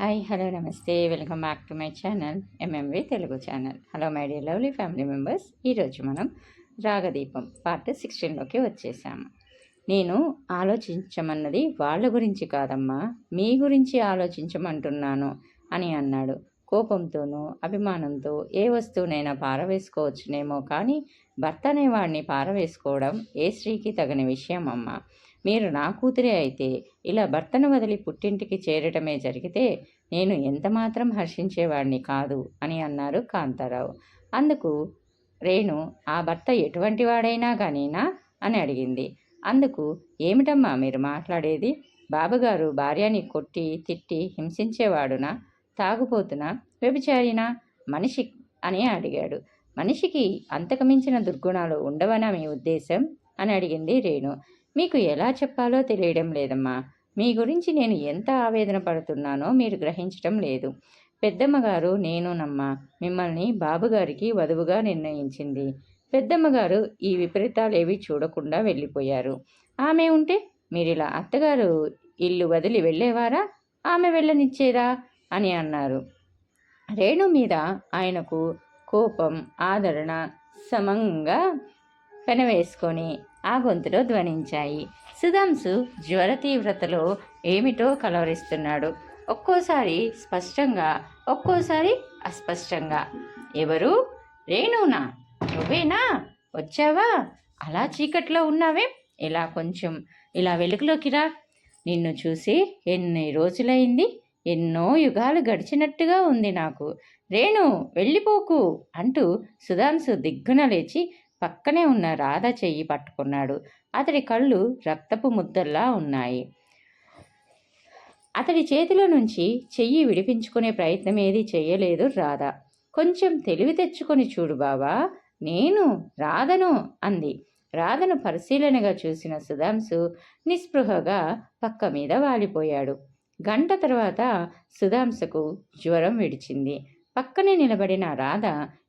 Hi hello నమస్తే. Welcome back to my channel MMV Telugu channel. Hello my dear lovely family members. ఈరోజు మనం రాగదీపం part సిక్స్టీన్లోకి వచ్చేసాము. నేను ఆలోచించమన్నది వాళ్ళ గురించి కాదమ్మా మీ గురించి ఆలోచించమంటున్నాను అని అన్నాడు. కోపంతోనూ అభిమానంతో ఏ వస్తువునైనా పారవేసుకోవచ్చునేమో కానీ భర్త అనేవాడిని పారవేసుకోవడం ఏ స్త్రీకి తగని విషయం అమ్మా మీరు నా కూతురే అయితే ఇలా భర్తను వదిలి పుట్టింటికి చేరటమే జరిగితే నేను ఎంతమాత్రం హర్షించేవాడిని కాదు అని అన్నారు కాంతారావు. అందుకు రేణు ఆ భర్త ఎటువంటి వాడైనా కానీనా అని అడిగింది. అందుకు ఏమిటమ్మా మీరు మాట్లాడేది? బాబుగారు భార్యని కొట్టి తిట్టి హింసించేవాడునా? తాగుపోతున్నా వ్యభిచారినా? మనిషి అని అడిగాడు. మనిషికి అంతకమించిన దుర్గుణాలు ఉండవనా మీ ఉద్దేశం అని అడిగింది రేణు. మీకు ఎలా చెప్పాలో తెలియడం లేదమ్మా. మీ గురించి నేను ఎంత ఆవేదన పడుతున్నానో మీరు గ్రహించటం లేదు. పెద్దమ్మగారు నేనునమ్మా. మిమ్మల్ని బాబుగారికి వధువుగా నిర్ణయించింది. పెద్దమ్మగారు ఈ విపరీతాలేవి చూడకుండా వెళ్ళిపోయారు. ఆమె ఉంటే మీరు ఇలా అత్తగారు ఇల్లు వదిలి వెళ్ళేవారా? ఆమె వెళ్ళనిచ్చేదా? అని అన్నారు. రేణు మీద ఆయనకు కోపం ఆదరణ సమంగా పెనవేసుకొని ఆ గొంతులో ధ్వనించాయి. సుధాంశు జ్వర తీవ్రతలో ఏమిటో కలవరిస్తున్నాడు. ఒక్కోసారి స్పష్టంగా ఒక్కోసారి అస్పష్టంగా. ఎవరు? రేణునా? నువ్వేనా? వచ్చావా? అలా చీకట్లో ఉన్నావే? ఇలా కొంచెం ఇలా వెలుగులోకి రా. నిన్ను చూసి ఎన్ని రోజులైంది? ఎన్నో యుగాలు గడిచినట్టుగా ఉంది నాకు. రేణు వెళ్ళిపోకు అంటూ సుధాంశు దిగ్గున లేచి పక్కనే ఉన్న రాధ చెయ్యి పట్టుకున్నాడు. అతడి కళ్ళు రక్తపు ముద్దల్లా ఉన్నాయి. అతడి చేతిలో నుంచి చెయ్యి విడిపించుకునే ప్రయత్నం ఏది చెయ్యలేదు రాధ. కొంచెం తెలివి తెచ్చుకొని చూడు బావా నేను రాధను అంది. రాధను పరిశీలనగా చూసిన సుధాంశు నిస్పృహగా పక్క మీద వాలిపోయాడు. గంట తర్వాత సుధాంశకు జ్వరం విడిచింది. పక్కనే నిలబడిన రాధ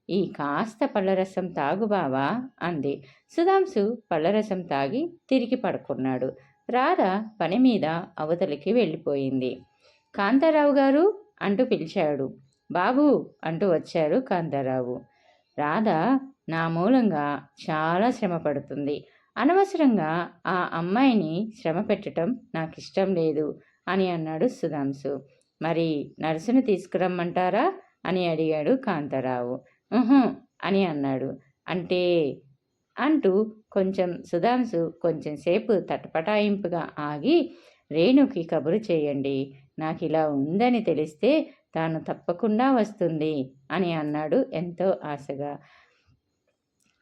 ఈ కాస్త పళ్ళరసం తాగు బావా అంది. సుధాంశు పళ్ళరసం తాగి తిరిగి పడుకున్నాడు. రాధ పని మీద అవతలికి వెళ్ళిపోయింది. కాంతారావు గారు? అంటూ పిలిచాడు. బాబు అంటూ వచ్చారు కాంతారావు. రాధ నా మూలంగా చాలా శ్రమ పడుతుంది. అనవసరంగా ఆ అమ్మాయిని శ్రమ పెట్టడం నాకు ఇష్టం లేదు అని అన్నాడు సుధాంశు. మరి నర్సును తీసుకురమ్మంటారా? అని అడిగాడు కాంతారావు. అని అన్నాడు. అంటే అంటూ కొంచెం సుధాంశు కొంచెం సేపు తటపటాయింపుగా ఆగి రేణుకి కబురు చేయండి. నాకు ఇలా ఉందని తెలిస్తే తాను తప్పకుండా వస్తుంది అని అన్నాడు ఎంతో ఆశగా.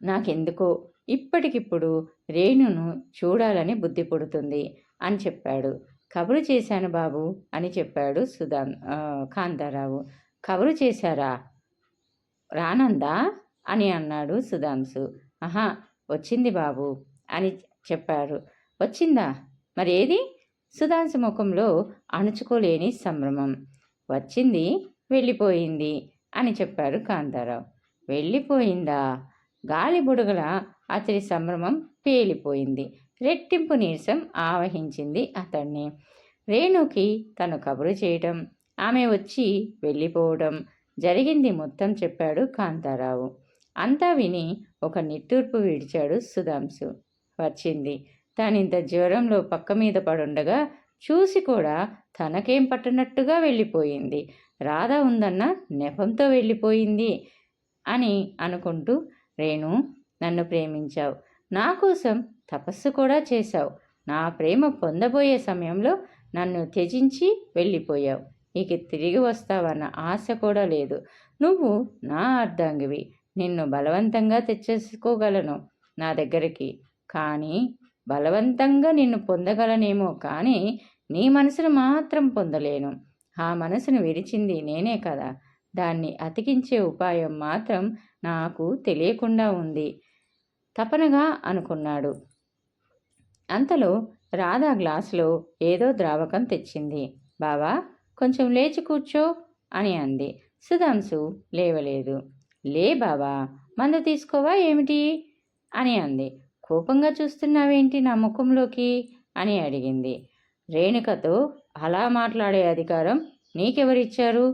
నాకెందుకో ఇప్పటికిప్పుడు రేణును చూడాలని బుద్ధి పుడుతుంది అని చెప్పాడు. కబురు చేశాను బాబు అని చెప్పాడు సుధా కాంతారావు. కబురు చేశారా? రానందా? అని అన్నాడు సుధాంశు. ఆహా వచ్చింది బాబు అని చెప్పారు వచ్చిందా? మరి ఏది సుధాంశు ముఖంలో అణుచుకోలేని సంభ్రమం. వచ్చింది వెళ్ళిపోయింది అని చెప్పారు కాంతారావు. వెళ్ళిపోయిందా? గాలి బుడగల అతడి సంభ్రమం పేలిపోయింది. రెట్టింపు నీరసం ఆవహించింది అతన్ని రేణుకి తను కబురు చేయటం ఆమె వచ్చి వెళ్ళిపోవడం జరిగింది మొత్తం చెప్పాడు కాంతారావు. అంతా విని ఒక నిట్టూర్పు విడిచాడు సుధాంశు. వచ్చింది. తానింత జ్వరంలో పక్క మీద పడుండగా చూసి కూడా తనకేం పట్టనట్టుగా వెళ్ళిపోయింది. రాధ ఉందన్న నెపంతో వెళ్ళిపోయింది అని అనుకుంటూ రేణు నన్ను ప్రేమించావు. నా కోసం తపస్సు కూడా చేశావు. నా ప్రేమ పొందబోయే సమయంలో నన్ను త్యజించి వెళ్ళిపోయావు. ఇక తిరిగి వస్తావన్న ఆశ కూడా లేదు. నువ్వు నా అర్ధాంగివి. నిన్ను బలవంతంగా తెచ్చేసుకోగలను నా దగ్గరికి. కానీ బలవంతంగా నిన్ను పొందగలనేమో కానీ నీ మనసును మాత్రం పొందలేను. ఆ మనసును విరిచింది నేనే కదా. దాన్ని అతికించే ఉపాయం మాత్రం నాకు తెలియకుండా ఉంది. తపనగా అనుకున్నాడు. అంతలో రాధా గ్లాసులో ఏదో ద్రావకం తెచ్చింది. బావా కొంచెం లేచి కూర్చో అని అంది. సుధాంశు లేవలేదు. లే బాబా మందు తీసుకోవా ఏమిటి? అని అంది. కోపంగా చూస్తున్నావేంటి నా ముఖంలోకి? అని అడిగింది. రేణుకతో అలా మాట్లాడే అధికారం నీకెవరిచ్చారు?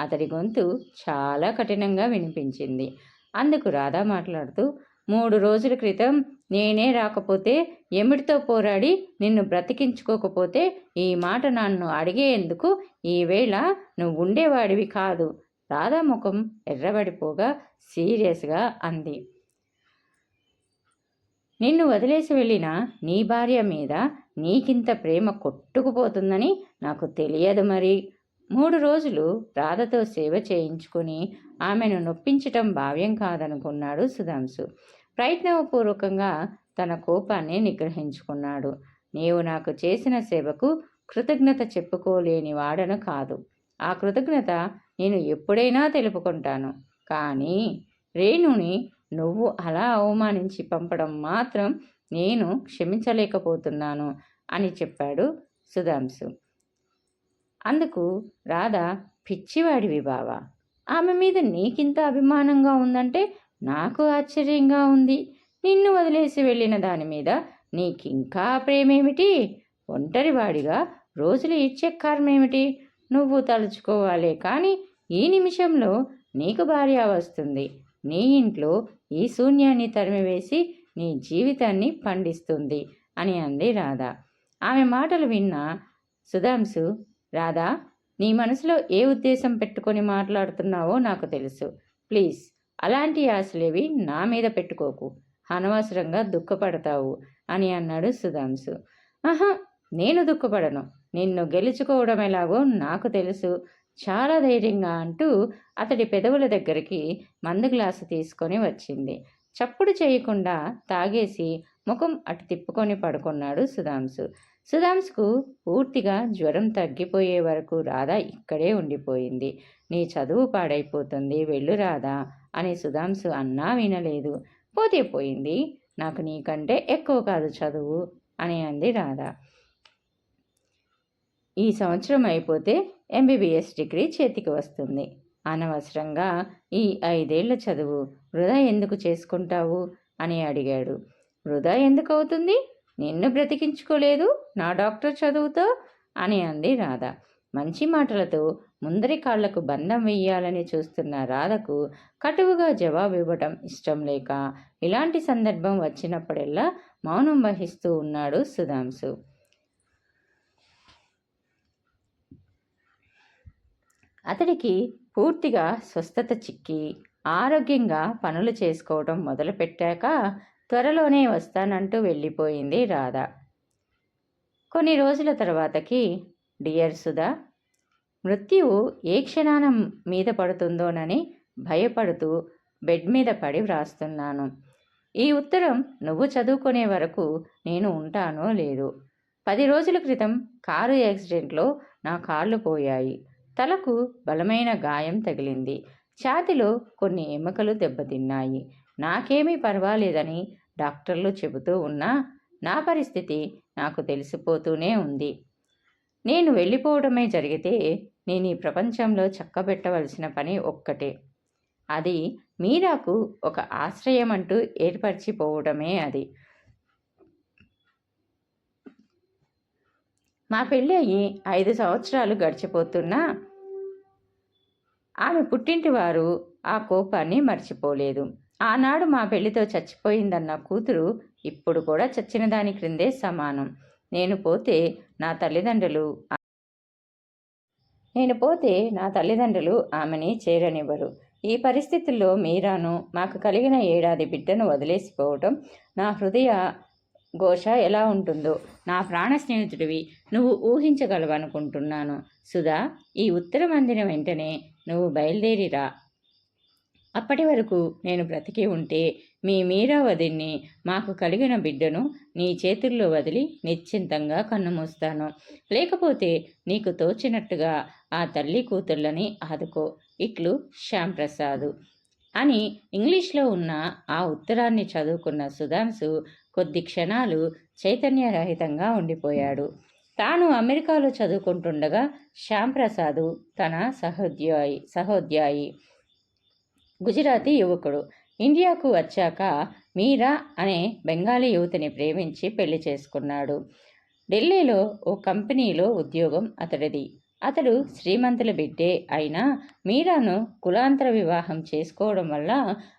అతడి గొంతు చాలా కఠినంగా వినిపించింది. అందుకు రాధా మాట్లాడుతూ మూడు రోజుల క్రితం నేనే రాకపోతే ఎమిడితో పోరాడి నిన్ను బ్రతికించుకోకపోతే ఈ మాట నన్ను అడిగేందుకు ఈవేళ నువ్వు ఉండేవాడివి కాదు. రాధా ముఖం ఎర్రబడిపోగా సీరియస్గా అంది. నిన్ను వదిలేసి వెళ్ళిన నీ భార్య మీద నీకింత ప్రేమ కొట్టుకుపోతుందని నాకు తెలియదు మరి. మూడు రోజులు రాధతో సేవ చేయించుకుని ఆమెను నొప్పించటం భావ్యం కాదనుకున్నాడు సుధాంశు. ప్రయత్నపూర్వకంగా తన కోపాన్ని నిగ్రహించుకున్నాడు. నీవు నాకు చేసిన సేవకు కృతజ్ఞత చెప్పుకోలేని వాడను కాదు. ఆ కృతజ్ఞత నేను ఎప్పుడైనా తెలుపుకుంటాను. కానీ రేణుని నువ్వు అలా అవమానించి పంపడం మాత్రం నేను క్షమించలేకపోతున్నాను అని చెప్పాడు సుధాంశు. అందుకు రాధ పిచ్చివాడివి బావా! ఆమె మీద నీకింత అభిమానంగా ఉందంటే నాకు ఆశ్చర్యంగా ఉంది. నిన్ను వదిలేసి వెళ్ళిన దాని మీద నీకింకా ప్రేమేమిటి? ఒంటరివాడిగా రోజులు ఇచ్చే కారణమేమిటి నువ్వు తలుచుకోవాలే కానీ ఈ నిమిషంలో నీకు భార్య వస్తుంది. నీ ఇంట్లో ఈ శూన్యాన్ని తరిమివేసి నీ జీవితాన్ని పండిస్తుంది అని అంది రాధ. ఆమె మాటలు విన్న సుధాంశు రాధా నీ మనసులో ఏ ఉద్దేశం పెట్టుకొని మాట్లాడుతున్నావో నాకు తెలుసు. ప్లీజ్ అలాంటి ఆశలేవి నా మీద పెట్టుకోకు. అనవసరంగా దుఃఖపడతావు అని అన్నాడు సుధాంశు. ఆహా నేను దుఃఖపడను. నిన్ను గెలుచుకోవడం ఎలాగో నాకు తెలుసు. చాలా ధైర్యంగా అంటూ అతడి పెదవుల దగ్గరికి మందు గ్లాసు తీసుకొని వచ్చింది. చప్పుడు చేయకుండా తాగేసి ముఖం అటు తిప్పుకొని పడుకున్నాడు సుధాంశు. సుధాంశ్కు పూర్తిగా జ్వరం తగ్గిపోయే వరకు రాధా ఇక్కడే ఉండిపోయింది. నీ చదువు పాడైపోతుంది. వెళ్ళు రాధా. అని సుధాంశు అన్నా వినలేదు. పోతే పోయింది. నాకు నీకంటే ఎక్కువ కాదు చదువు అని అంది రాధ. ఈ సంవత్సరం అయిపోతే ఎంబీబీఎస్ డిగ్రీ చేతికి వస్తుంది. అనవసరంగా ఈ ఐదేళ్ళ చదువు వృధా ఎందుకు చేసుకుంటావు అని అడిగాడు. వృధా ఎందుకు అవుతుంది? నిన్ను బ్రతికించుకోలేదు నా డాక్టర్ చదువుతో అని అంది రాధ. మంచి మాటలతో ముందరి కాళ్ళకు బంధం వెయ్యాలని చూస్తున్న రాధకు కటువుగా జవాబు ఇవ్వటం ఇష్టం లేక ఇలాంటి సందర్భం వచ్చినప్పుడల్లా మౌనం వహిస్తూ ఉన్నాడు సుధాంశు. అతడికి పూర్తిగా స్వస్థత చిక్కి ఆరోగ్యంగా పనులు చేసుకోవడం మొదలుపెట్టాక త్వరలోనే వస్తానంటూ వెళ్ళిపోయింది రాధ. కొన్ని రోజుల తర్వాతకి డియర్ సుధా మృత్యువు ఏ క్షణాన మీద పడుతుందోనని భయపడుతూ బెడ్ మీద పడి వ్రాస్తున్నాను. ఈ ఉత్తరం నువ్వు చదువుకునే వరకు నేను ఉంటానో లేదు. పది రోజుల క్రితం కారు యాక్సిడెంట్లో నా కాళ్ళు పోయాయి. తలకు బలమైన గాయం తగిలింది. ఛాతిలో కొన్ని ఎముకలు దెబ్బతిన్నాయి. నాకేమీ పర్వాలేదని డాక్టర్లు చెబుతూ ఉన్నా నా పరిస్థితి నాకు తెలిసిపోతూనే ఉంది. నేను వెళ్ళిపోవడమే జరిగితే నేను ఈ ప్రపంచంలో చక్కబెట్టవలసిన పని ఒక్కటే. అది మీరాకు ఒక ఆశ్రయం అంటూ ఏర్పరిచిపోవడమే అది. మా పెళ్ళి అయ్యి ఐదు సంవత్సరాలు గడిచిపోతున్నా ఆమె పుట్టింటి వారు ఆ కోపాన్ని మర్చిపోలేదు. ఆనాడు మా పెళ్ళితో చచ్చిపోయిందన్న కూతురు ఇప్పుడు కూడా చచ్చిన దాని క్రిందే సమానం. నేను పోతే నా తల్లిదండ్రులు నేను పోతే నా తల్లిదండ్రులు ఆమెని చేరనివ్వరు. ఈ పరిస్థితుల్లో మీరాను మాకు కలిగిన ఏడాది బిడ్డను వదిలేసిపోవటం నా హృదయ ఘోష ఎలా ఉంటుందో. నా ప్రాణ స్నేహితుడివి నువ్వు ఊహించగలవనుకుంటున్నాను. సుధా ఈ ఉత్తరం అందిన వెంటనే నువ్వు బయలుదేరిరా. అప్పటి వరకు నేను బ్రతికి ఉంటే మీ మీరావదిని మాకు కలిగిన బిడ్డను నీ చేతుల్లో వదిలి నిశ్చింతంగా కన్నుమూస్తాను. లేకపోతే నీకు తోచినట్టుగా ఆ తల్లి కూతుళ్ళని ఆదుకో. ఇట్లు శ్యాంప్రసాదు. అని ఇంగ్లీష్లో ఉన్న ఆ ఉత్తరాన్ని చదువుకున్న సుధాంశు కొద్ది క్షణాలు చైతన్యరహితంగా ఉండిపోయాడు. తాను అమెరికాలో చదువుకుంటుండగా శ్యాంప్రసాదు తన సహోద్యాయి సహోద్యాయి. గుజరాతీ యువకుడు. ఇండియాకు వచ్చాక మీరా అనే బెంగాలీ యువతిని ప్రేమించి పెళ్ళి చేసుకున్నాడు. ఢిల్లీలో ఓ కంపెనీలో ఉద్యోగం అతడిది. అతడు శ్రీమంతుల బిడ్డే అయినా మీరాను కులాంతర వివాహం చేసుకోవడం వల్ల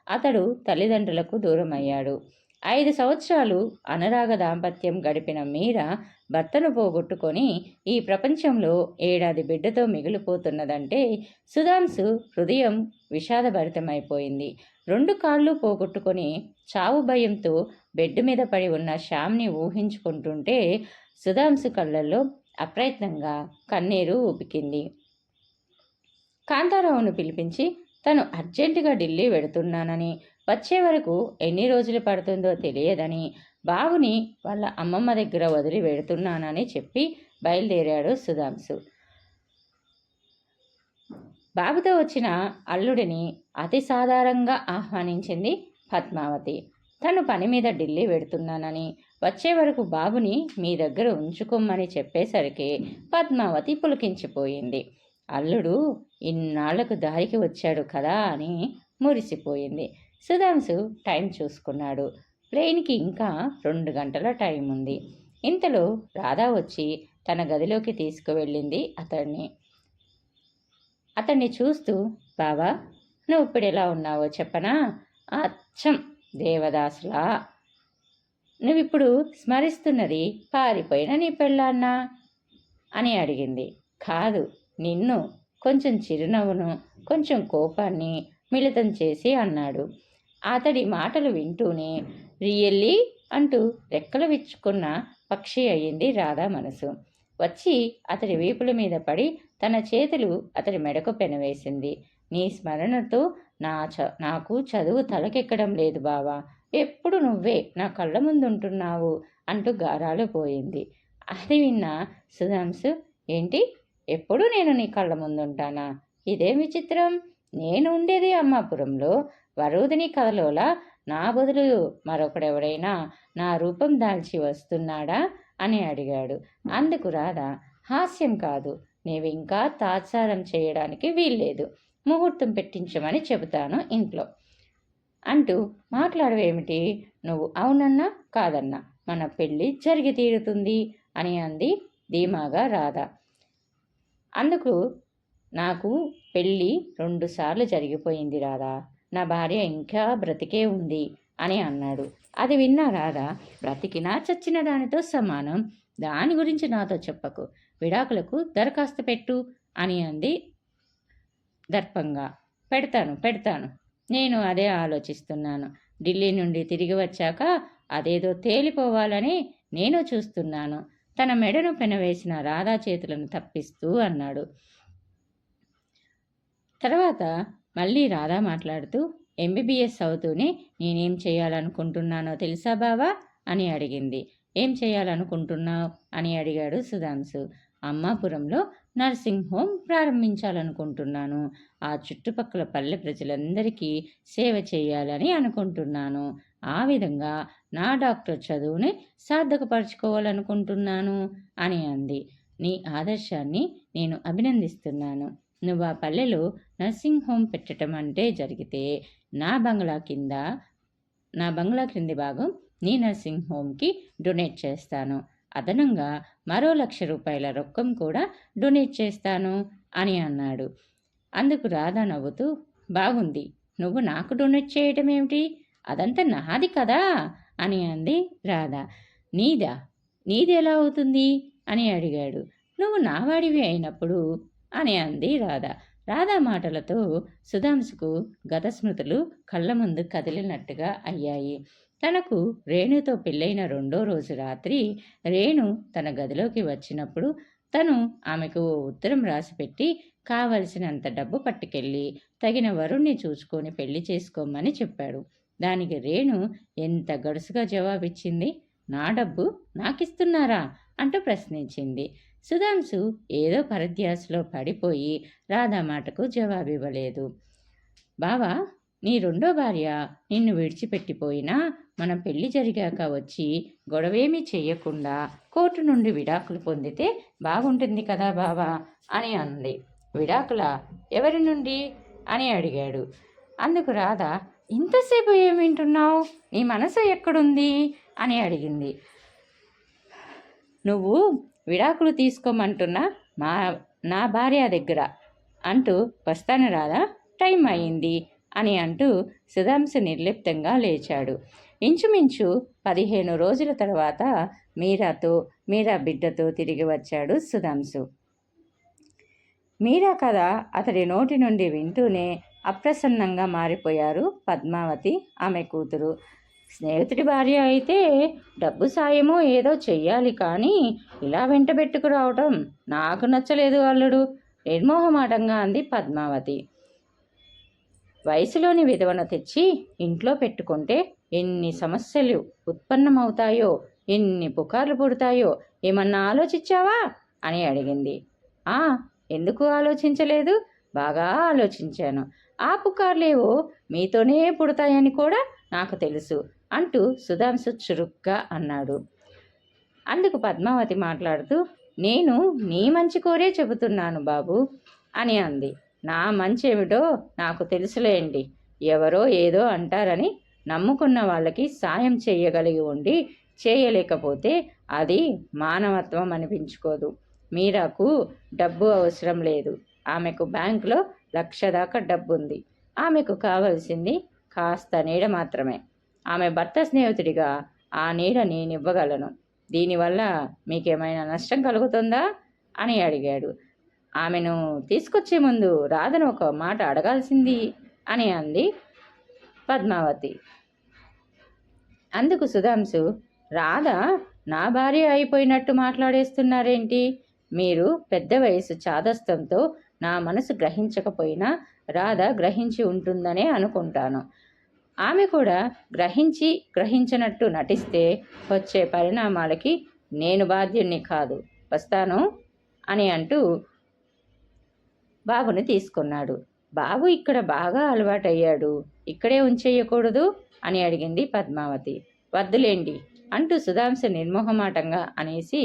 అతడు తల్లిదండ్రులకు దూరమయ్యాడు. ఐదు సంవత్సరాలు అనురాగ దాంపత్యం గడిపిన మీరా భర్తను పోగొట్టుకొని ఈ ప్రపంచంలో ఏడాది బిడ్డతో మిగిలిపోతున్నదంటే సుధాంశు హృదయం విషాదభరితమైపోయింది. రెండు కాళ్ళు పోగొట్టుకొని చావు భయంతో బెడ్ మీద పడి ఉన్న శ్యామ్ని ఊహించుకుంటుంటే సుధాంశు కళ్ళల్లో అప్రయత్నంగా కన్నీరు ఊపికింది. కాంతారావును పిలిపించి తను అర్జెంటుగా ఢిల్లీ వెడుతున్నానని వచ్చే వరకు ఎన్ని రోజులు పడుతుందో తెలియదని బాబుని వాళ్ళ అమ్మమ్మ దగ్గర వదిలి వెడుతున్నానని చెప్పి బయలుదేరాడు సుధాంశు. బాబుతో వచ్చిన అల్లుడిని అతి సాధారణంగా ఆహ్వానించింది పద్మావతి. తను పని మీద ఢిల్లీ వెడుతున్నానని వచ్చే వరకు బాబుని మీ దగ్గర ఉంచుకోమని చెప్పేసరికి పద్మావతి పులికించిపోయింది. అల్లుడు ఇన్నాళ్ళకు దారికి వచ్చాడు కదా అని మురిసిపోయింది. సుధాంశు టైం చూసుకున్నాడు. ట్రైన్కి ఇంకా రెండు గంటల టైం ఉంది. ఇంతలో రాధా వచ్చి తన గదిలోకి తీసుకువెళ్ళింది అతన్ని. అతన్ని చూస్తూ బావా నువ్వు ఇప్పుడు ఎలా ఉన్నావో చెప్పనా? అచ్చం దేవదాసులా! నువ్విప్పుడు స్మరిస్తున్నది పారిపోయిన నీ పెళ్ళాన్నా? అని అడిగింది. కాదు నిన్ను కొంచెం చిరునవ్వును కొంచెం కోపాన్ని మిళితం చేసి అన్నాడు. అతడి మాటలు వింటూనే రియల్లీ అంటూ రెక్కలు విచ్చుకున్న పక్షి అయ్యింది రాధా మనసు. వచ్చి అతడి వీపుల మీద పడి తన చేతులు అతడి మెడకు పెనవేసింది. నీ స్మరణతో నా చ నాకు చదువు తలకెక్కడం లేదు బావా. ఎప్పుడు నువ్వే నా కళ్ళ ముందు ఉంటున్నావు అంటూ గారాలు పోయింది. అది విన్న సుధాంశు ఏంటి? ఎప్పుడు నేను నీ కళ్ళ ముందుంటానా? ఇదే విచిత్రం. నేను ఉండేది అమ్మాపురంలో. వరుదిని కథలోలా నా బదులు మరొకడెవడైనా నా రూపం దాల్చి వస్తున్నాడా? అని అడిగాడు. అందుకు రాధా హాస్యం కాదు. నీవింకా తాత్సారం చేయడానికి వీల్లేదు. ముహూర్తం పెట్టించమని చెబుతాను ఇంట్లో. అంటూ మాట్లాడవేమిటి? నువ్వు అవునన్నా కాదన్నా. మన పెళ్ళి జరిగి తీరుతుంది అని అంది ధీమాగా రాధ. అందుకు నాకు పెళ్ళి రెండుసార్లు జరిగిపోయింది రాధా. నా భార్య ఇంకా బ్రతికే ఉంది అని అన్నాడు. అది విన్నా రాధా బ్రతికినా చచ్చిన దానితో సమానం. దాని గురించి నాతో చెప్పకు. విడాకులకు దరఖాస్తు పెట్టు అని అంది దర్పంగా. పెడతాను పెడతాను. నేను అదే ఆలోచిస్తున్నాను. ఢిల్లీ నుండి తిరిగి వచ్చాక అదేదో తేలిపోవాలని నేను చూస్తున్నాను. తన మెడను పెనవేసిన రాధా చేతులను తప్పిస్తూ అన్నాడు. తర్వాత మళ్ళీ రాధా మాట్లాడుతూ ఎంబీబీఎస్ అవుతూనే నేనేం చేయాలనుకుంటున్నానో తెలుసా బావా? అని అడిగింది. ఏం చేయాలనుకుంటున్నావు? అని అడిగాడు సుధాంశు. అమ్మాపురంలో నర్సింగ్ హోమ్ ప్రారంభించాలనుకుంటున్నాను. ఆ చుట్టుపక్కల పల్లె ప్రజలందరికీ సేవ చేయాలని అనుకుంటున్నాను. ఆ విధంగా నా డాక్టర్ చదువుని సార్థకపరచుకోవాలనుకుంటున్నాను అని అంది. నీ ఆదర్శాన్ని నేను అభినందిస్తున్నాను. నువ్వు ఆ పల్లెలో నర్సింగ్ హోమ్ పెట్టడం అంటే జరిగితే నా బంగ్లా కింద నా బంగ్లా క్రింది భాగం నీ నర్సింగ్ హోమ్కి డొనేట్ చేస్తాను. అదనంగా మరో లక్ష రూపాయల రొక్కం కూడా డొనేట్ చేస్తాను అని అన్నాడు. అందుకు రాధా నవ్వుతూ బాగుంది. నువ్వు నాకు డొనేట్ చేయటం ఏమిటి? అదంతా నాది కదా అని అంది రాధా. నీదా? నీది ఎలా అవుతుంది? అని అడిగాడు. నువ్వు నావాడివి అయినప్పుడు అని అంది రాధ. రాధా మాటలతో సుధాంశుకు గత స్మృతులు కళ్ళ ముందు కదిలినట్టుగా అయ్యాయి. తనకు రేణుతో పెళ్ళైన రెండో రోజు రాత్రి రేణు తన గదిలోకి వచ్చినప్పుడు తను ఆమెకు ఓ ఉత్తరం రాసిపెట్టి కావలసినంత డబ్బు పట్టుకెళ్ళి తగిన వరుణ్ణి చూసుకొని పెళ్ళి చేసుకోమని చెప్పాడు. దానికి రేణు ఎంత గడుసుగా జవాబిచ్చింది? నా డబ్బు నాకిస్తున్నారా? అంటూ ప్రశ్నించింది. సుధాంశు ఏదో పరధ్యాసలో పడిపోయి రాధా మాటకు జవాబివ్వలేదు. బావా నీ రెండో భార్య నిన్ను విడిచిపెట్టిపోయినా మనం పెళ్ళి జరిగాక వచ్చి గొడవేమీ చేయకుండా కోర్టు నుండి విడాకులు పొందితే బాగుంటుంది కదా బావా అని అంది. విడాకుల? ఎవరి నుండి? అని అడిగాడు. అందుకు రాధ ఇంతసేపు ఏం వింటున్నావు? నీ మనసు ఎక్కడుంది? అని అడిగింది. నువ్వు విడాకులు తీసుకోమంటున్న మా నా భార్య దగ్గర అంటూ వస్తాను రాదా? టైం అయింది అని అంటూ సుధాంశ నిర్లిప్తంగా లేచాడు. ఇంచుమించు పదిహేను రోజుల తర్వాత మీరాతో మీరా బిడ్డతో తిరిగి వచ్చాడు సుధాంశు. మీరా కథ అతడి నోటి నుండి వింటూనే అప్రసన్నంగా మారిపోయారు పద్మావతి ఆమె కూతురు. స్నేహితుడి భార్య అయితే డబ్బు సాయమో ఏదో చెయ్యాలి కానీ ఇలా వెంటబెట్టుకు రావటం నాకు నచ్చలేదు అల్లుడు. నిర్మోహమాటంగా అంది పద్మావతి. వయసులోని విధవను తెచ్చి ఇంట్లో పెట్టుకుంటే ఎన్ని సమస్యలు ఉత్పన్నమవుతాయో ఎన్ని పుకార్లు పుడతాయో ఏమన్నా ఆలోచించావా? అని అడిగింది. ఆ ఎందుకు ఆలోచించలేదు? బాగా ఆలోచించాను. ఆ పుకార్లేవో మీతోనే పుడతాయని కూడా నాకు తెలుసు. అంటూ సుధాంశు చురుగ్గా అన్నాడు. అందుకు పద్మావతి మాట్లాడుతూ నేను నీ మంచి కోరే చెబుతున్నాను బాబు అని అంది. నా మంచి ఏమిటో నాకు తెలుసులేండి. ఎవరో ఏదో అంటారని నమ్ముకున్న వాళ్ళకి సాయం చేయగలిగి ఉండి చేయలేకపోతే అది మానవత్వం అనిపించుకోదు. మీరాకు డబ్బు అవసరం లేదు. ఆమెకు బ్యాంకులో లక్ష దాకా డబ్బు ఉంది ఆమెకు కావలసింది కాస్త నీడ మాత్రమే. ఆమె భర్త స్నేహితుడిగా ఆ నీడని నేను ఇవ్వగలను దీనివల్ల మీకేమైనా నష్టం కలుగుతుందా? అని అడిగాడు. ఆమెను తీసుకొచ్చే ముందు రాధను ఒక మాట అడగాల్సింది అని అంది పద్మావతి. అందుకు సుధాంశు రాధ నా భార్య అయిపోయినట్టు మాట్లాడేస్తున్నారేంటి? మీరు పెద్ద వయసు చాదస్తంతో నా మనసు గ్రహించకపోయినా రాధ గ్రహించి ఉంటుందనే అనుకుంటాను. ఆమె కూడా గ్రహించి గ్రహించినట్టు నటిస్తే వచ్చే పరిణామాలకి నేను బాధ్యుణ్ణి కాదు. వస్తాను? అని అంటూ బాబుని తీసుకున్నాడు. బాబు ఇక్కడ బాగా అలవాటయ్యాడు. ఇక్కడే ఉంచేయకూడదు? అని అడిగింది పద్మావతి. వద్దులేండి అంటూ సుధాంశ నిర్మోహమాటంగా అనేసి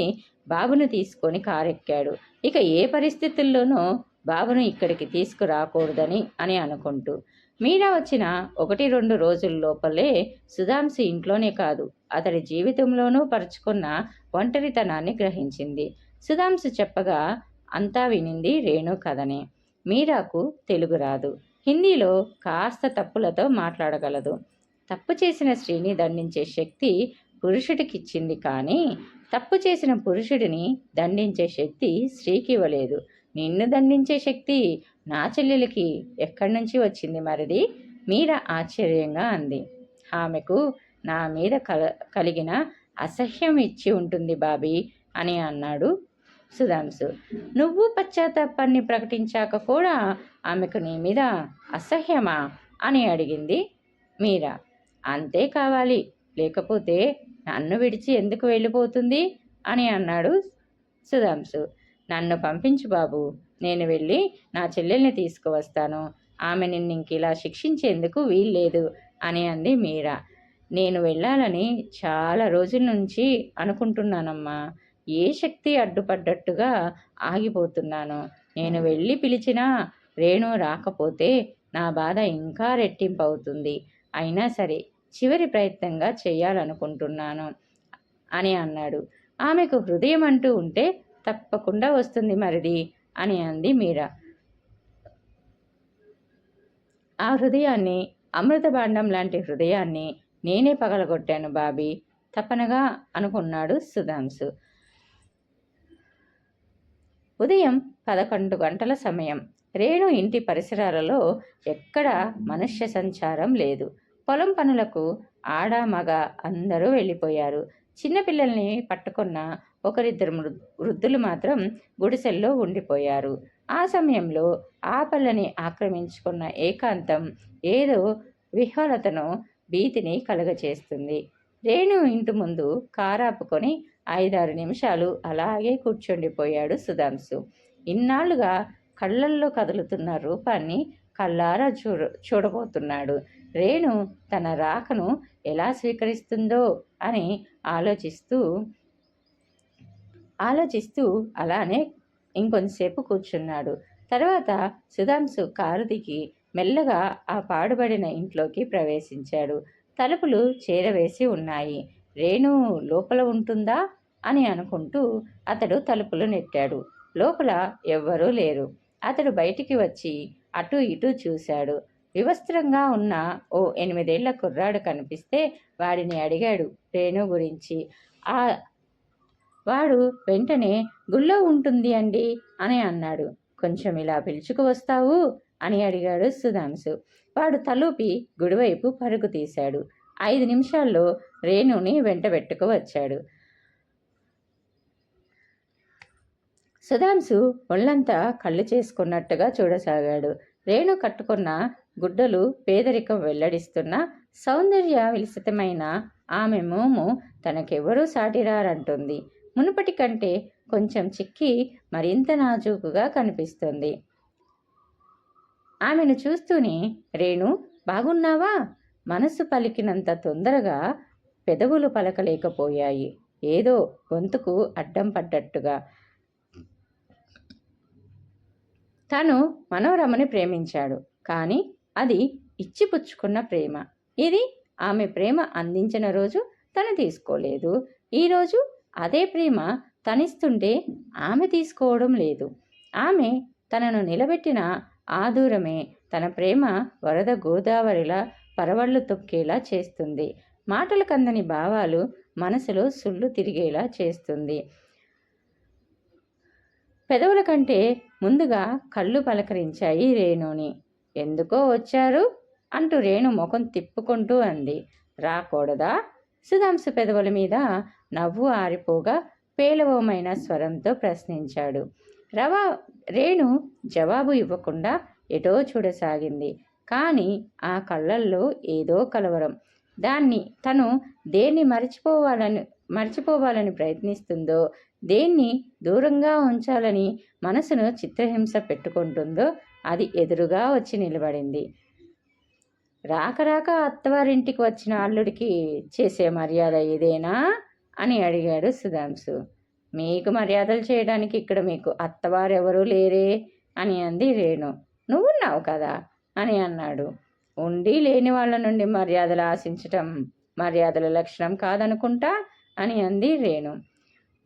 బాబును తీసుకొని కారెక్కాడు. ఇక ఏ పరిస్థితుల్లోనూ బాబును ఇక్కడికి తీసుకురాకూడదని అని అనుకుంటూ మీరా వచ్చిన ఒకటి రెండు రోజుల లోపలే సుధాంశి ఇంట్లోనే కాదు అతడి జీవితంలోనూ పరుచుకున్న ఒంటరితనాన్ని గ్రహించింది. సుధాంశు చెప్పగా అంతా వినింది రేణు కథనే. మీరాకు తెలుగు రాదు. హిందీలో కాస్త తప్పులతో మాట్లాడగలదు. తప్పు చేసిన స్త్రీని దండించే శక్తి పురుషుడికిచ్చింది కానీ తప్పు చేసిన పురుషుడిని దండించే శక్తి స్త్రీకి ఇవ్వలేదు. నిన్ను దండించే శక్తి నా చెల్లెలకి ఎక్కడి నుంచి వచ్చింది మరిది? మీర ఆశ్చర్యంగా అంది. ఆమెకు నా మీద కల కలిగిన అసహ్యం ఇచ్చి ఉంటుంది బాబీ అని అన్నాడు సుధాంశు. నువ్వు పశ్చాత్తాపాన్ని ప్రకటించాక కూడా ఆమెకు నీ మీద అసహ్యమా అని అడిగింది మీరా. అంతే కావాలి లేకపోతే నన్ను విడిచి ఎందుకు వెళ్ళిపోతుంది అని అన్నాడు సుధాంశు. నన్ను పంపించు బాబు. నేను వెళ్ళి నా చెల్లెల్ని తీసుకువస్తాను. ఆమె నిన్ను ఇంక ఇలా శిక్షించేందుకు వీల్లేదు అని అంది మీరా. నేను వెళ్ళాలని చాలా రోజుల నుంచి అనుకుంటున్నానమ్మా. ఏ శక్తి అడ్డుపడ్డట్టుగా ఆగిపోతున్నాను. నేను వెళ్ళి పిలిచినా రేణు రాకపోతే నా బాధ ఇంకా రెట్టింపు అవుతుంది అయినా సరే చివరి ప్రయత్నంగా చేయాలనుకుంటున్నాను అని అన్నాడు. ఆమెకు హృదయం అంటూ ఉంటే తప్పకుండా వస్తుంది మరిది అని అంది మీరా. ఆ హృదయాన్ని అమృత భాండం లాంటి హృదయాన్ని నేనే పగలగొట్టాను బాబీ తపనగా అనుకున్నాడు సుధాంశు. ఉదయం పదకొండు గంటల సమయం. రేణు ఇంటి పరిసరాలలో ఎక్కడ మనుష్య సంచారం లేదు. పొలం పనులకు ఆడ మగ అందరూ వెళ్ళిపోయారు. చిన్నపిల్లల్ని పట్టుకున్న ఒకరిద్దరు వృద్ధులు మాత్రం గుడిసెల్లో ఉండిపోయారు. ఆ సమయంలో ఆ పళ్ళని ఆక్రమించుకున్న ఏకాంతం ఏదో విహ్వలతను భీతిని కలుగచేస్తుంది. రేణు ఇంటి ముందు కారాపుకొని ఐదారు నిమిషాలు అలాగే కూర్చుండిపోయాడు సుధాంశు. ఇన్నాళ్ళుగా కళ్ళల్లో కదులుతున్న రూపాన్ని కళ్ళారా చూడ చూడబోతున్నాడు. రేణు తన రాకను ఎలా స్వీకరిస్తుందో అని ఆలోచిస్తూ ఆలోచిస్తూ అలానే ఇంకొంతసేపు కూర్చున్నాడు. తర్వాత సుధాంశు కారు దిగి మెల్లగా ఆ పాడుబడిన ఇంట్లోకి ప్రవేశించాడు. తలుపులు చేరవేసి ఉన్నాయి. రేణు లోపల ఉంటుందా? అని అనుకుంటూ అతడు తలుపులు నెట్టాడు. లోపల ఎవ్వరూ లేరు. అతడు బయటికి వచ్చి అటు ఇటు చూశాడు. వివస్త్రంగా ఉన్న ఓ ఎనిమిదేళ్ళ కుర్రాడు కనిపిస్తే వాడిని అడిగాడు రేణు గురించి. ఆ వాడు వెంటనే గుళ్ళో ఉంటుంది అండి అని అన్నాడు. కొంచెం ఇలా పిలుచుకు వస్తావు అని అడిగాడు సుధాంశు. వాడు తలూపి గుడివైపు పరుగు తీశాడు. ఐదు నిమిషాల్లో రేణుని వెంటబెట్టుకు వచ్చాడు. సుధాంశు ఒళ్ళంతా కళ్ళు చేసుకున్నట్టుగా చూడసాగాడు. రేణు కట్టుకున్న గుడ్డలు పేదరికం వెల్లడిస్తున్న సౌందర్య విలసితమైన ఆమె మోము తనకెవరూ సాటిరారంటుంది. మునుపటి కంటే కొంచెం చిక్కి మరింత నాజూకుగా కనిపిస్తుంది. ఆమెను చూస్తూనే రేణు బాగున్నావా? మనసు పలికినంత తొందరగా పెదవులు పలకలేకపోయాయి. ఏదో గొంతుకు అడ్డం పడ్డట్టుగా. తను మనోరమని ప్రేమించాడు. కానీ అది ఇచ్చిపుచ్చుకున్న ప్రేమ. ఇది ఆమె ప్రేమ అందించిన రోజు తను తీసుకోలేదు. ఈరోజు అదే ప్రేమ తనిస్తుంటే ఆమె తీసుకోవడం లేదు. ఆమె తనను నిలబెట్టిన ఆ దూరమే తన ప్రేమ వరద గోదావరిలా పరవళ్ళు తొక్కేలా చేస్తుంది. మాటలు కందని భావాలు మనసులో సుళ్ళు తిరిగేలా చేస్తుంది. పెదవుల కంటే ముందుగా కళ్ళు పలకరించాయి రేణుని. ఎందుకో వచ్చారు? అంటూ రేణు ముఖం తిప్పుకుంటూ అంది. రాకూడదా? సుధాంశు పెదవుల మీద నవ్వు ఆరిపోగా పేలవమైన స్వరంతో ప్రశ్నించాడు. రవా రేణు జవాబు ఇవ్వకుండా ఎటో చూడసాగింది. కానీ ఆ కళ్ళల్లో ఏదో కలవరం. దాన్ని తను దేన్ని మర్చిపోవాలని మర్చిపోవాలని ప్రయత్నిస్తుందో దేన్ని దూరంగా ఉంచాలని మనసును చిత్రహింస పెట్టుకుంటుందో అది ఎదురుగా వచ్చి నిలబడింది. రాక రాక అత్తవారింటికి వచ్చిన అల్లుడికి చేసే మర్యాద ఇదేనా? అని అడిగాడు సుధాంశు. మీకు మర్యాదలు చేయడానికి ఇక్కడ మీకు అత్తవారెవరూ లేరే? అని అంది రేణు. నువ్వున్నావు కదా? అని అన్నాడు. ఉండి లేని వాళ్ళ నుండి మర్యాదలు ఆశించటం మర్యాదల లక్షణం కాదనుకుంటా? అని అంది రేణు.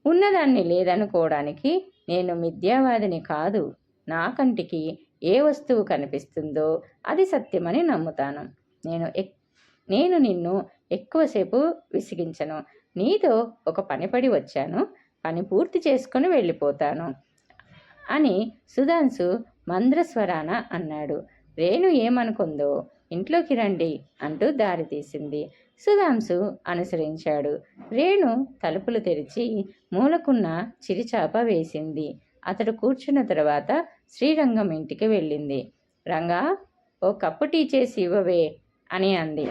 ఉన్నదాన్ని లేదనుకోవడానికి నేను మిథ్యావాదిని కాదు. నా కంటికి ఏ వస్తువు కనిపిస్తుందో అది సత్యమని నమ్ముతాను. నేను ఎక్ నేను నిన్ను ఎక్కువసేపు విసిగించను. నీతో ఒక పని పడి వచ్చాను. పని పూర్తి చేసుకొని వెళ్ళిపోతాను అని సుధాంశు మంద్రస్వరాన అన్నాడు. రేణు ఏమనుకుందో? ఇంట్లోకి రండి అంటూ దారి తీసింది. సుధాంశు అనుసరించాడు. రేణు తలుపులు తెరిచి మూలకున్న చిరిచాప వేసింది. అతడు కూర్చున్న తర్వాత శ్రీరంగం ఇంటికి వెళ్ళింది. రంగా ఓ కప్పు టీ చేసి ఇవ్వవే అని అంది.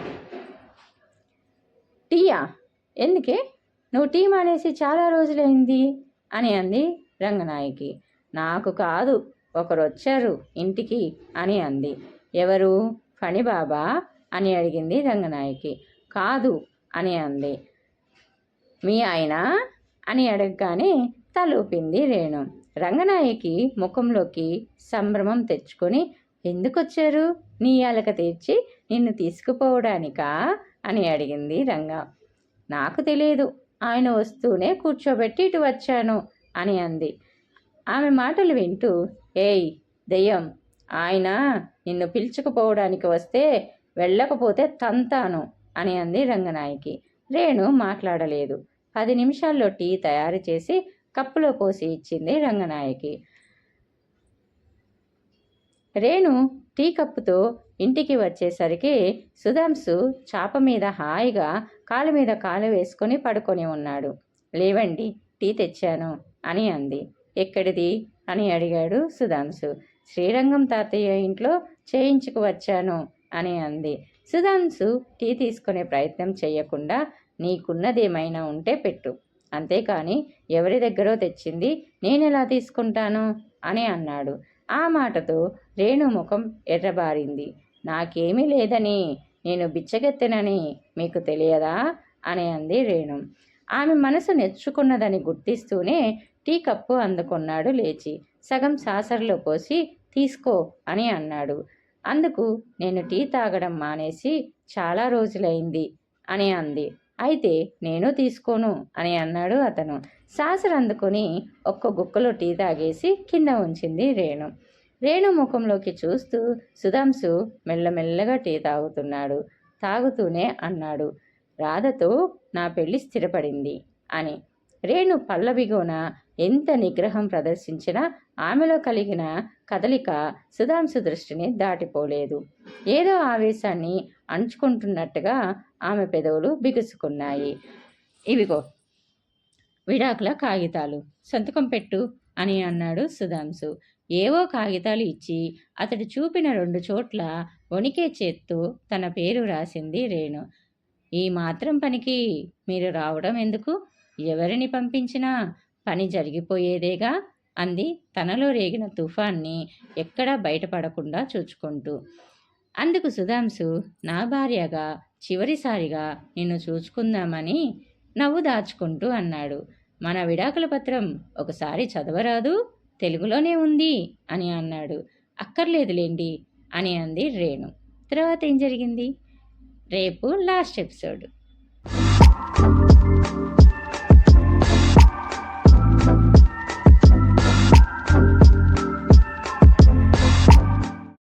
టీయా? ఎందుకే? నువ్వు టీ మానేసి చాలా రోజులైంది అని అంది రంగనాయకి. నాకు కాదు ఒకరు వచ్చారు ఇంటికి అని అంది. ఎవరు? ఫణిబాబా అని అడిగింది రంగనాయకి. కాదు అని అంది. మీ ఆయన అని అడగగానే తలూపింది రేణు. రంగనాయకి ముఖంలోకి సంభ్రమం తెచ్చుకొని ఎందుకొచ్చారు? నీ అలక తీర్చి నిన్ను తీసుకుపోవడానికా? అని అడిగింది రంగ. నాకు తెలియదు ఆయన వస్తూనే కూర్చోబెట్టి ఇటు వచ్చాను అని అంది. ఆమె మాటలు వింటూ ఏయ్ దెయ్యం! ఆయన నిన్ను పిలుచుకుపోవడానికి వస్తే వెళ్ళకపోతే తంతాను అని అంది రంగనాయకి. రేణు మాట్లాడలేదు. పది నిమిషాల్లో టీ తయారు చేసి కప్పులో పోసి ఇచ్చింది రంగనాయకి. రేణు టీ కప్పుతో ఇంటికి వచ్చేసరికి సుధాంశు చాప మీద హాయిగా కాలు మీద కాలు వేసుకొని పడుకొని ఉన్నాడు. లేవండి టీ తెచ్చాను అని అంది. ఎక్కడిది? అని అడిగాడు సుధాంశు. శ్రీరంగం తాతయ్య ఇంట్లో చేయించుకు వచ్చాను అని అంది. సుధాంశు టీ తీసుకునే ప్రయత్నం చేయకుండా నీకున్నదేమైనా ఉంటే పెట్టు అంతేకాని ఎవరి దగ్గరో తెచ్చింది నేనెలా తీసుకుంటాను? అని అన్నాడు. ఆ మాటతో రేణు ముఖం ఎర్రబారింది. నాకేమీ లేదని నేను బిచ్చగెత్తెనని మీకు తెలియదా? అని అంది రేణు. ఆమె మనసు నెచ్చుకున్నదని గుర్తిస్తూనే టీ కప్పు అందుకున్నాడు లేచి. సగం సాసర్లో పోసి తీసుకో అని అన్నాడు. అందుకు నేను టీ తాగడం మానేసి చాలా రోజులైంది అని అంది. అయితే నేను తీసుకోను అని అన్నాడు అతను. సాసర్ అందుకొని ఒక్క గుక్కలో టీ తాగేసి కింద ఉంచింది రేణు. రేణు ముఖంలోకి చూస్తూ సుధాంశు మెల్లమెల్లగా టీ తాగుతున్నాడు. తాగుతూనే అన్నాడు. రాధతో నా పెళ్ళి స్థిరపడింది అని. రేణు పల్లవిగోన ఎంత నిగ్రహం ప్రదర్శించినా ఆమెలో కలిగిన కదలిక సుధాంశు దృష్టిని దాటిపోలేదు. ఏదో ఆవేశాన్ని అంచుకుంటున్నట్టుగా ఆమె పెదవులు బిగుసుకున్నాయి. ఇవిగో విడాకుల కాగితాలు. సంతకం పెట్టు అని అన్నాడు సుధాంశు. ఏవో కాగితాలు ఇచ్చి అతడు చూపిన రెండు చోట్ల వణికే చేత్తో తన పేరు రాసింది రేణు. ఈ మాత్రం పనికి మీరు రావడం ఎందుకు? ఎవరిని పంపించినా పని జరిగిపోయేదేగా? అంది తనలో రేగిన తుఫాన్ని ఎక్కడా బయటపడకుండా చూచుకుంటూ. అందుకు సుధాంశు నా భార్యగా చివరిసారిగా నిన్ను చూసుకుందామని నవ్వు దాచుకుంటూ అన్నాడు. మన విడాకుల పత్రం ఒకసారి చదవరాదు తెలుగులోనే ఉంది అని అన్నాడు. అక్కర్లేదులేండి అని అంది రేణు. తర్వాత ఏం జరిగింది? రేపు లాస్ట్ ఎపిసోడ్.